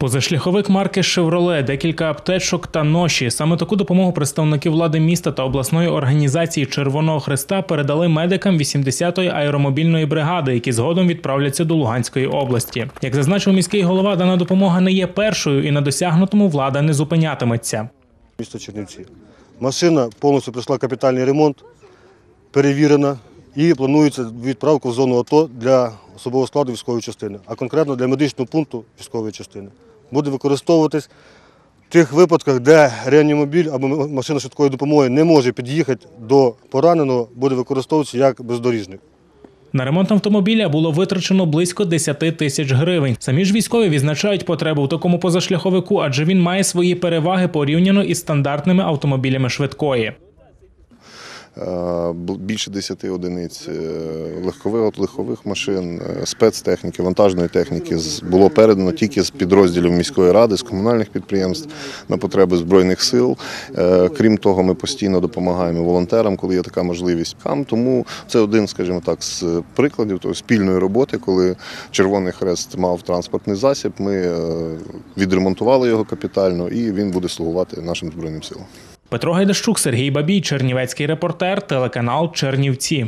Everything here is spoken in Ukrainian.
Позашляховик марки Шевроле, декілька аптечок та ноші. Саме таку допомогу представники влади міста та обласної організації Червоного Христа передали медикам 80-ї аеромобільної бригади, які згодом відправляться до Луганської області. Як зазначив міський голова, дана допомога не є першою і на досягнутому влада не зупинятиметься. місто Чернівці. Машина повністю пройшла капітальний ремонт, перевірена і планується відправка в зону АТО для особового складу військової частини, а конкретно для медичного пункту військової частини. Буде використовуватись в тих випадках, де реанімобіль або машина швидкої допомоги не може під'їхати до пораненого, буде використовуватися як бездоріжник. На ремонт автомобіля було витрачено близько 10 тисяч гривень. Самі ж військові відзначають потребу в такому позашляховику, адже він має свої переваги порівняно із стандартними автомобілями швидкої. Е, більше 10 одиниць е, легкових легкових машин, е, спецтехніки, вантажної техніки було передано тільки з підрозділів міської ради, з комунальних підприємств на потреби збройних сил. Крім того, ми постійно допомагаємо волонтерам, коли є така можливість. Тому це один, скажімо так, з прикладів того, спільної роботи, коли Червоний Хрест мав транспортний засіб. Ми відремонтували його капітально, і він буде слугувати нашим збройним силам. Петро Гайдащук, Сергій Бабій, Чернівецький репортер, телеканал Чернівці.